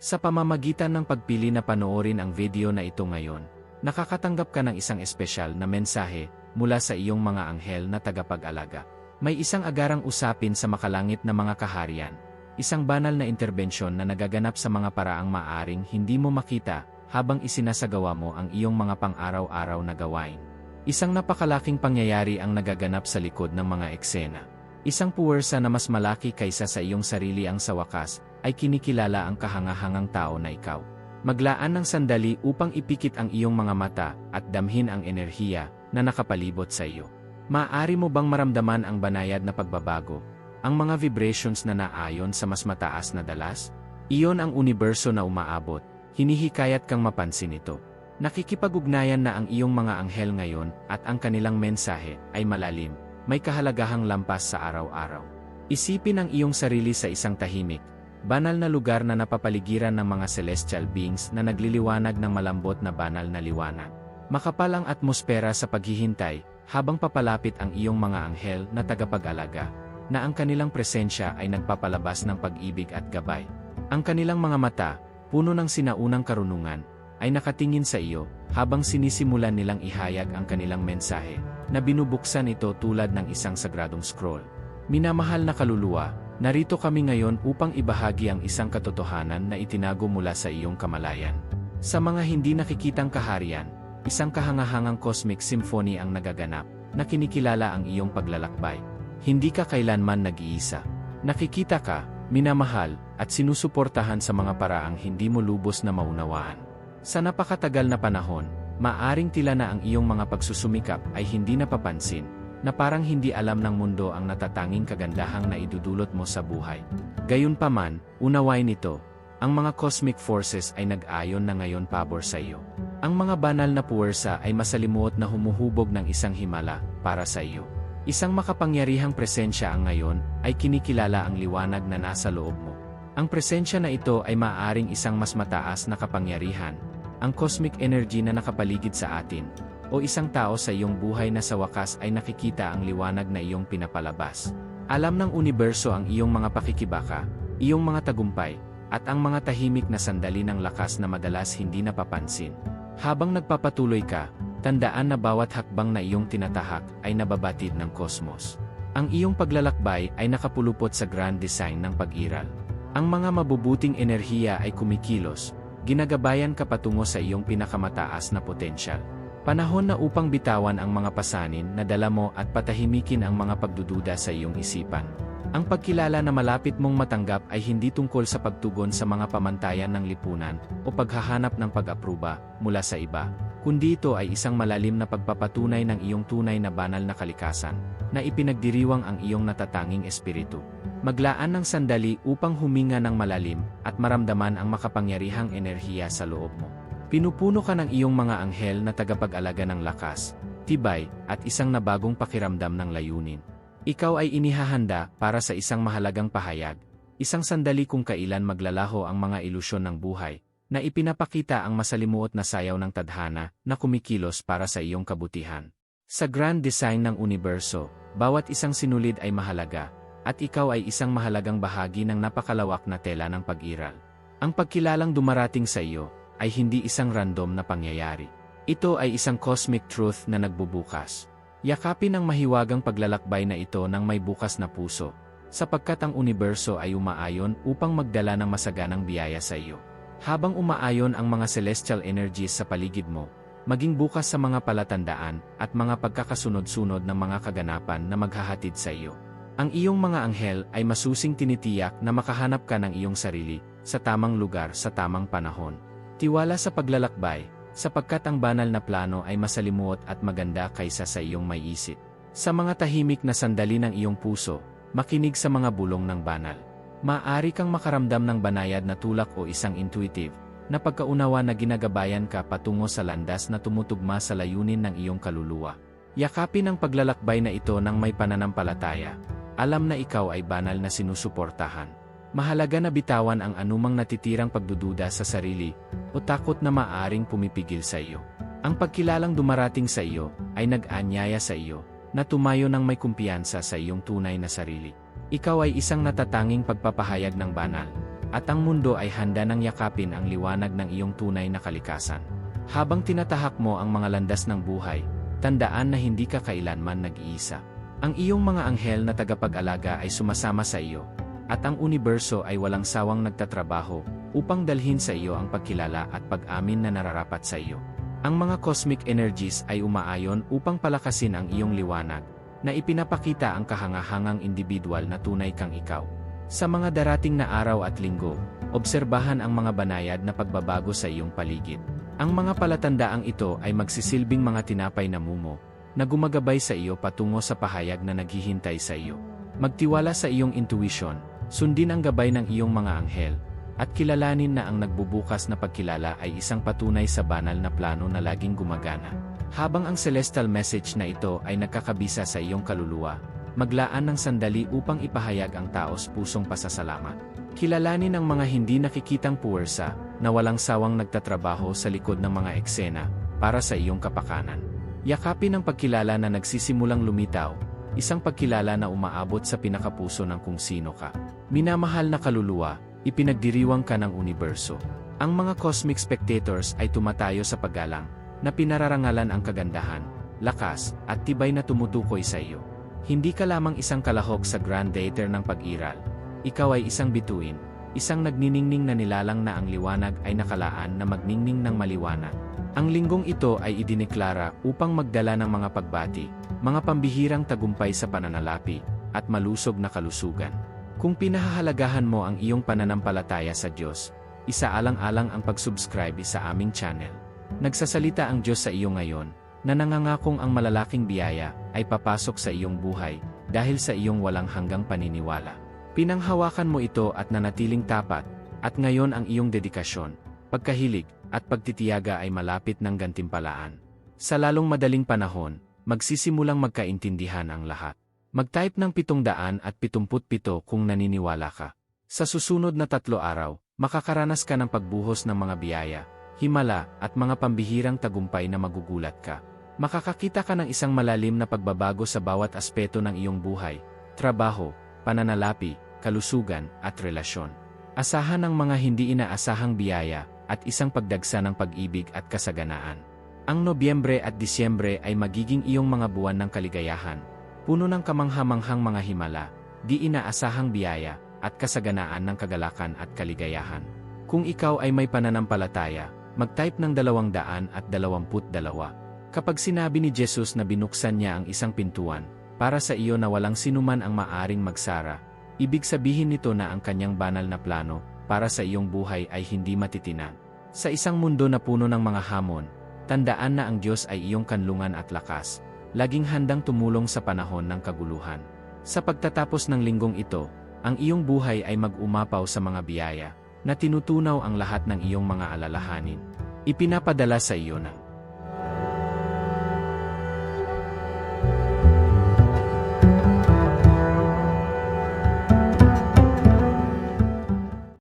Sa pamamagitan ng pagpili na panoorin ang video na ito ngayon, nakakatanggap ka ng isang espesyal na mensahe mula sa iyong mga anghel na tagapag-alaga. May isang agarang usapin sa makalangit na mga kaharian. Isang banal na interbensyon na nagaganap sa mga paraang maaring hindi mo makita habang isinasagawa mo ang iyong mga pang-araw-araw na gawain. Isang napakalaking pangyayari ang nagaganap sa likod ng mga eksena. Isang puwersa na mas malaki kaysa sa iyong sarili ang sa wakas ay kinikilala ang kahangahangang tao na ikaw. Maglaan ng sandali upang ipikit ang iyong mga mata at damhin ang enerhiya na nakapalibot sa iyo. Maaari mo bang maramdaman ang banayad na pagbabago? Ang mga vibrations na naayon sa mas mataas na dalas? Iyon ang universo na umaabot, hinihikayat kang mapansin ito. Nakikipag-ugnayan na ang iyong mga anghel ngayon at ang kanilang mensahe ay malalim, may kahalagahang lampas sa araw-araw. Isipin ang iyong sarili sa isang tahimik, banal na lugar na napapaligiran ng mga celestial beings na nagliliwanag ng malambot na banal na liwanag. Makapal ang atmosfera sa paghihintay, habang papalapit ang iyong mga anghel na tagapag-alaga, na ang kanilang presensya ay nagpapalabas ng pag-ibig at gabay. Ang kanilang mga mata, puno ng sinaunang karunungan, ay nakatingin sa iyo, habang sinisimulan nilang ihayag ang kanilang mensahe, na binubuksan ito tulad ng isang sagradong scroll. Minamahal na kaluluwa, narito kami ngayon upang ibahagi ang isang katotohanan na itinago mula sa iyong kamalayan. Sa mga hindi nakikitang kaharian, isang kahangahangang cosmic symphony ang nagaganap, na kinikilala ang iyong paglalakbay. Hindi ka kailanman nag-iisa. Nakikita ka, minamahal, at sinusuportahan sa mga paraang hindi mo lubos na maunawaan. Sa napakatagal na panahon, maaring tila na ang iyong mga pagsusumikap ay hindi napapansin, na parang hindi alam ng mundo ang natatanging kagandahang na idudulot mo sa buhay. Gayunpaman, unawain nito, ang mga cosmic forces ay nag-ayon na ngayon pabor sa iyo. Ang mga banal na puwersa ay masalimuot na humuhubog ng isang himala para sa iyo. Isang makapangyarihang presensya ang ngayon ay kinikilala ang liwanag na nasa loob mo. Ang presensya na ito ay maaaring isang mas mataas na kapangyarihan, ang cosmic energy na nakapaligid sa atin, o isang tao sa iyong buhay na sa wakas ay nakikita ang liwanag na iyong pinapalabas. Alam ng universo ang iyong mga pakikibaka, iyong mga tagumpay, at ang mga tahimik na sandali ng lakas na madalas hindi napapansin. Habang nagpapatuloy ka, tandaan na bawat hakbang na iyong tinatahak ay nababatid ng kosmos. Ang iyong paglalakbay ay nakapulupot sa grand design ng pag-iral. Ang mga mabubuting enerhiya ay kumikilos, ginagabayan ka patungo sa iyong pinakamataas na potensyal. Panahon na upang bitawan ang mga pasanin na dala mo at patahimikin ang mga pagdududa sa iyong isipan. Ang pagkilala na malapit mong matanggap ay hindi tungkol sa pagtugon sa mga pamantayan ng lipunan o paghahanap ng pag-apruba mula sa iba, kundi ito ay isang malalim na pagpapatunay ng iyong tunay na banal na kalikasan, na ipinagdiriwang ang iyong natatanging espiritu. Maglaan ng sandali upang huminga ng malalim at maramdaman ang makapangyarihang enerhiya sa loob mo. Pinupuno ka ng iyong mga anghel na tagapag-alaga ng lakas, tibay, at isang nabagong pakiramdam ng layunin. Ikaw ay inihahanda para sa isang mahalagang pahayag, isang sandali kung kailan maglalaho ang mga ilusyon ng buhay, na ipinapakita ang masalimuot na sayaw ng tadhana na kumikilos para sa iyong kabutihan. Sa grand design ng universo, bawat isang sinulid ay mahalaga, at ikaw ay isang mahalagang bahagi ng napakalawak na tela ng pag-iral. Ang pagkilalang dumarating sa iyo ay hindi isang random na pangyayari. Ito ay isang cosmic truth na nagbubukas. Yakapin ang mahiwagang paglalakbay na ito ng may bukas na puso, sapagkat ang universo ay umaayon upang magdala ng masaganang biyaya sa iyo. Habang umaayon ang mga celestial energies sa paligid mo, maging bukas sa mga palatandaan at mga pagkakasunod-sunod ng mga kaganapan na maghahatid sa iyo. Ang iyong mga anghel ay masusing tinitiyak na makahanap ka ng iyong sarili sa tamang lugar sa tamang panahon. Tiwala sa paglalakbay, sapagkat ang banal na plano ay masalimuot at maganda kaysa sa iyong may isip. Sa mga tahimik na sandali ng iyong puso, makinig sa mga bulong ng banal. Maaari kang makaramdam ng banayad na tulak o isang intuitive, na pagkaunawa na ginagabayan ka patungo sa landas na tumutugma sa layunin ng iyong kaluluwa. Yakapin ang paglalakbay na ito ng may pananampalataya. Alam na ikaw ay banal na sinusuportahan. Mahalaga na bitawan ang anumang natitirang pagdududa sa sarili o takot na maaring pumipigil sa iyo. Ang pagkilalang dumarating sa iyo ay nag-anyaya sa iyo na tumayo ng may kumpiyansa sa iyong tunay na sarili. Ikaw ay isang natatanging pagpapahayag ng banal. at ang mundo ay handa ng yakapin ang liwanag ng iyong tunay na kalikasan. Habang tinatahak mo ang mga landas ng buhay, tandaan na hindi ka kailanman nag-iisa. Ang iyong mga anghel na tagapag-alaga ay sumasama sa iyo, at ang universo ay walang sawang nagtatrabaho upang dalhin sa iyo ang pagkilala at pag-amin na nararapat sa iyo. Ang mga cosmic energies ay umaayon upang palakasin ang iyong liwanag, na ipinapakita ang kahangahangang individual na tunay kang ikaw. Sa mga darating na araw at linggo, obserbahan ang mga banayad na pagbabago sa iyong paligid. Ang mga palatandaang ito ay magsisilbing mga tinapay na mumo, na gumagabay sa iyo patungo sa pahayag na naghihintay sa iyo. Magtiwala sa iyong intuition, sundin ang gabay ng iyong mga anghel, at kilalanin na ang nagbubukas na pagkilala ay isang patunay sa banal na plano na laging gumagana. Habang ang celestial message na ito ay nagkakabisa sa iyong kaluluwa, maglaan ng sandali upang ipahayag ang taos pusong pasasalamat. Kilalanin ang mga hindi nakikitang puwersa na walang sawang nagtatrabaho sa likod ng mga eksena para sa iyong kapakanan. Yakapin ang pagkilala na nagsisimulang lumitaw, isang pagkilala na umaabot sa pinakapuso ng kung sino ka. Minamahal na kaluluwa, ipinagdiriwang ka ng universo. Ang mga cosmic spectators ay tumatayo sa paggalang, na pinararangalan ang kagandahan, lakas, at tibay na tumutukoy sa iyo. Hindi ka lamang isang kalahok sa grand theater ng pag-iral. Ikaw ay isang bituin, isang nagniningning na nilalang na ang liwanag ay nakalaan na magningning ng maliwanag. Ang linggong ito ay idineklara upang magdala ng mga pagbati, mga pambihirang tagumpay sa pananalapi, at malusog na kalusugan. Kung pinahahalagahan mo ang iyong pananampalataya sa Diyos, isaalang-alang ang pag-subscribe sa aming channel. Nagsasalita ang Diyos sa iyo ngayon, na nangangakong ang malalaking biyaya ay papasok sa iyong buhay dahil sa iyong walang hanggang paniniwala. Pinanghawakan mo ito at nanatiling tapat, at ngayon ang iyong dedikasyon, pagkahilig, at pagtitiyaga ay malapit ng gantimpalaan. Sa lalong madaling panahon, magsisimulang magkaintindihan ang lahat. Mag-type ng 777 kung naniniwala ka. Sa susunod na tatlo araw, makakaranas ka ng pagbuhos ng mga biyaya, himala, at mga pambihirang tagumpay na magugulat ka. Makakakita ka ng isang malalim na pagbabago sa bawat aspeto ng iyong buhay, trabaho, pananalapi, kalusugan, at relasyon. Asahan ang mga hindi inaasahang biyaya, at isang pagdagsa ng pag-ibig at kasaganaan. Ang Nobyembre at Disyembre ay magiging iyong mga buwan ng kaligayahan, puno ng kamanghamanghang mga himala, di inaasahang biyaya, at kasaganaan ng kagalakan at kaligayahan. Kung ikaw ay may pananampalataya, mag-type ng 222. Kapag sinabi ni Jesus na binuksan niya ang isang pintuan, para sa iyo na walang sinuman ang maaring magsara, ibig sabihin nito na ang kanyang banal na plano, para sa iyong buhay ay hindi matitinan. Sa isang mundo na puno ng mga hamon, tandaan na ang Diyos ay iyong kanlungan at lakas, laging handang tumulong sa panahon ng kaguluhan. Sa pagtatapos ng linggong ito, ang iyong buhay ay mag-umapaw sa mga biyaya, na tinutunaw ang lahat ng iyong mga alalahanin. Ipinapadala sa iyo na